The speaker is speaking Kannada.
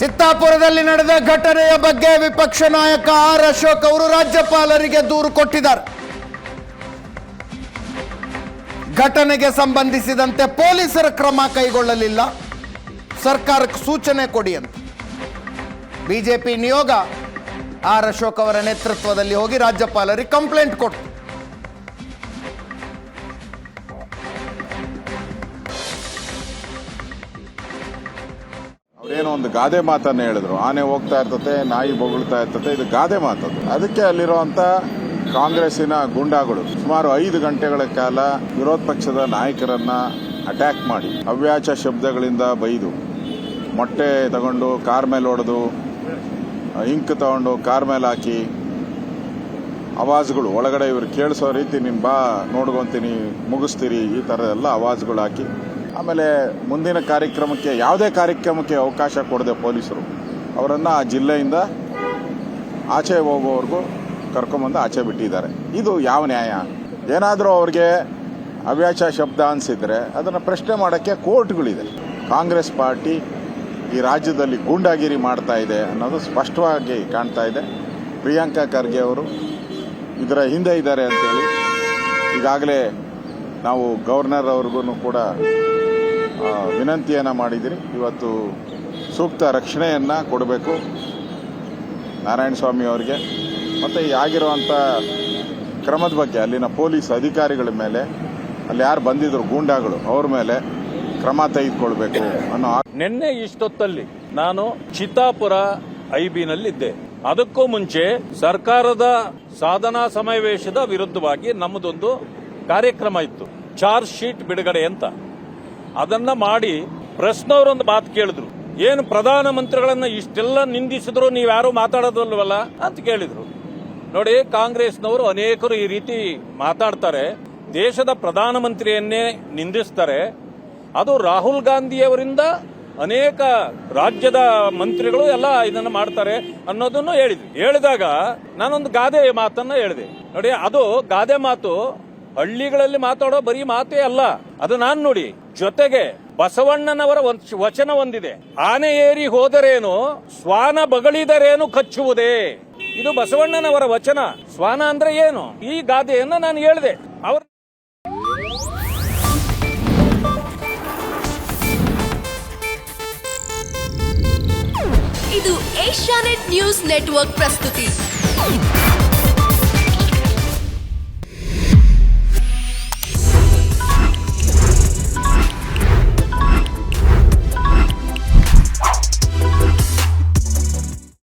ಚಿತ್ತಾಪುರದಲ್ಲಿ ನಡೆದ ಘಟನೆಯ ಬಗ್ಗೆ ವಿಪಕ್ಷ ನಾಯಕ ಆರ್ ಅಶೋಕ್ ಅವರು ರಾಜ್ಯಪಾಲರಿಗೆ ದೂರು ಕೊಟ್ಟಿದ್ದಾರೆ. ಘಟನೆಗೆ ಸಂಬಂಧಿಸಿದಂತೆ ಪೊಲೀಸರ ಕ್ರಮ ಕೈಗೊಳ್ಳಲಿಲ್ಲ. ಸರ್ಕಾರಕ್ಕೆ ಸೂಚನೆ ಕೊಡಿ ಅಂತ ಬಿಜೆಪಿ ನಿಯೋಗ ಆರ್ ಅಶೋಕ್ ಅವರ ನೇತೃತ್ವದಲ್ಲಿ ಹೋಗಿ ರಾಜ್ಯಪಾಲರಿಗೆ ಕಂಪ್ಲೇಂಟ್ ಕೊಟ್ಟು ಅವ್ರೇನೋ ಒಂದು ಗಾದೆ ಮಾತನ್ನ ಹೇಳಿದ್ರು. ಆನೆ ಹೋಗ್ತಾ ಇರ್ತತೆ, ನಾಯಿ ಬೊಗಳ್ತಾ ಇರ್ತತೆ, ಇದು ಗಾದೆ ಮಾತದು ಅದಕ್ಕೆ ಅಲ್ಲಿರುವಂತ ಕಾಂಗ್ರೆಸ್ಸಿನ ಗುಂಡಾಗಳು ಸುಮಾರು ಐದು ಗಂಟೆಗಳ ಕಾಲ ವಿರೋಧ ಪಕ್ಷದ ನಾಯಕರನ್ನ ಅಟ್ಯಾಕ್ ಮಾಡಿ ಅವ್ಯಾಚ ಶಬ್ದಗಳಿಂದ ಬೈದು, ಮೊಟ್ಟೆ ತಗೊಂಡು ಕಾರ್ ಮೇಲೆ ಹೊಡೆದು, ಇಂಕ್ ತಗೊಂಡು ಕಾರ್ ಮೇಲೆ ಹಾಕಿ ಅವಾಜ್ಗಳು ಒಳಗಡೆ ಇವರು ಕೇಳಿಸೋ ರೀತಿ ನಿಮ್ಮ ಬಾ, ನೋಡ್ಕೊಂತೀನಿ, ಮುಗಿಸ್ತೀರಿ, ಈ ಥರ ಎಲ್ಲ ಅವಾಜ್ಗಳು ಹಾಕಿ ಆಮೇಲೆ ಮುಂದಿನ ಕಾರ್ಯಕ್ರಮಕ್ಕೆ ಯಾವುದೇ ಕಾರ್ಯಕ್ರಮಕ್ಕೆ ಅವಕಾಶ ಕೊಡದೆ ಪೊಲೀಸರು ಅವರನ್ನು ಆ ಜಿಲ್ಲೆಯಿಂದ ಆಚೆ ಹೋಗೋವರೆಗೂ ಕರ್ಕೊಂಬಂದು ಆಚೆ ಬಿಟ್ಟಿದ್ದಾರೆ. ಇದು ಯಾವ ನ್ಯಾಯ? ಏನಾದರೂ ಅವ್ರಿಗೆ ಅವ್ಯಾಚ ಶಬ್ದ ಅನಿಸಿದರೆ ಅದನ್ನು ಪ್ರಶ್ನೆ ಮಾಡೋಕ್ಕೆ ಕೋರ್ಟ್ಗಳಿದೆ. ಕಾಂಗ್ರೆಸ್ ಪಾರ್ಟಿ ಈ ರಾಜ್ಯದಲ್ಲಿ ಗೂಂಡಾಗಿರಿ ಮಾಡ್ತಾ ಇದೆ ಅನ್ನೋದು ಸ್ಪಷ್ಟವಾಗಿ ಕಾಣ್ತಾ ಇದೆ. ಪ್ರಿಯಾಂಕಾ ಖರ್ಗೆ ಅವರು ಇದರ ಹಿಂದೆ ಇದ್ದಾರೆ ಅಂತೇಳಿ ಈಗಾಗಲೇ ನಾವು ಗವರ್ನರ್ ಅವ್ರಿಗೂ ಕೂಡ ವಿನಂತಿಯನ್ನು ಮಾಡಿದಿರಿ. ಇವತ್ತು ಸೂಕ್ತ ರಕ್ಷಣೆಯನ್ನು ಕೊಡಬೇಕು ನಾರಾಯಣ ಸ್ವಾಮಿ ಅವರಿಗೆ. ಮತ್ತು ಈ ಆಗಿರುವಂಥ ಕ್ರಮದ ಬಗ್ಗೆ ಅಲ್ಲಿನ ಪೊಲೀಸ್ ಅಧಿಕಾರಿಗಳ ಮೇಲೆ, ಅಲ್ಲಿ ಯಾರು ಬಂದಿದ್ರು ಗೂಂಡಾಗಳು, ಅವ್ರ ಮೇಲೆ ಕ್ರಮ ತೆಗೆದುಕೊಳ್ಬೇಕು ಅನ್ನೋ ನಿನ್ನೆ ಇಷ್ಟೊತ್ತಲ್ಲಿ ನಾನು ಚಿತ್ತಾಪುರ ಐಬಿನಲ್ಲಿದ್ದೆ. ಅದಕ್ಕೂ ಮುಂಚೆ ಸರ್ಕಾರದ ಸಾಧನಾ ಸಮಾವೇಶದ ವಿರುದ್ಧವಾಗಿ ನಮ್ಮದೊಂದು ಕಾರ್ಯಕ್ರಮ ಇತ್ತು. ಚಾರ್ಜ್ ಶೀಟ್ ಬಿಡುಗಡೆ ಅಂತ. ಅದನ್ನ ಮಾಡಿ ಪ್ರಶ್ನವರೊಂದು ಮಾತು ಕೇಳಿದ್ರು. ಏನು ಪ್ರಧಾನಮಂತ್ರಿಗಳನ್ನ ಇಷ್ಟೆಲ್ಲ ನಿಂದಿಸಿದ್ರು, ನೀವ್ಯಾರು ಮಾತಾಡೋದಲ್ವಲ್ಲ ಅಂತ ಕೇಳಿದ್ರು. ನೋಡಿ, ಕಾಂಗ್ರೆಸ್ನವರು ಅನೇಕರು ಈ ರೀತಿ ಮಾತಾಡ್ತಾರೆ. ದೇಶದ ಪ್ರಧಾನಮಂತ್ರಿಯನ್ನೇ ನಿಂದಿಸ್ತಾರೆ. ಅದು ರಾಹುಲ್ ಗಾಂಧಿಯವರಿಂದ ಅನೇಕ ರಾಜ್ಯದ ಮಂತ್ರಿಗಳು ಎಲ್ಲ ಇದನ್ನ ಮಾಡ್ತಾರೆ ಅನ್ನೋದನ್ನು ಹೇಳಿದ್ವಿ ಹೇಳಿದಾಗ ನಾನೊಂದು ಗಾದೆ ಮಾತನ್ನ ಹೇಳಿದೆ. ನೋಡಿ, ಅದು ಗಾದೆ ಮಾತು ಹಳ್ಳಿಗಳಲ್ಲಿ ಮಾತಾಡೋ ಬರೀ ಮಾತೇ ಅಲ್ಲ. ಅದು ನಾನು ನೋಡಿ, ಜೊತೆಗೆ ಬಸವಣ್ಣನವರ ವಚನ ಒಂದಿದೆ. ಆನೆ ಏರಿ ಹೋದರೇನು, ಶ್ವಾನ ಬಗಳಿದರೇನು ಕಚ್ಚುವುದೇ. ಇದು ಬಸವಣ್ಣನವರ ವಚನ. ಶ್ವಾನ ಅಂದ್ರೆ ಏನು? ಈ ಗಾದೆಯನ್ನ ನಾನು ಹೇಳಿದೆ. ಅವ್ರ ಇದು ಏಷ್ಯಾನೆಟ್ ನ್ಯೂಸ್ ನೆಟ್ವರ್ಕ್ ಪ್ರಸ್ತುತಿ.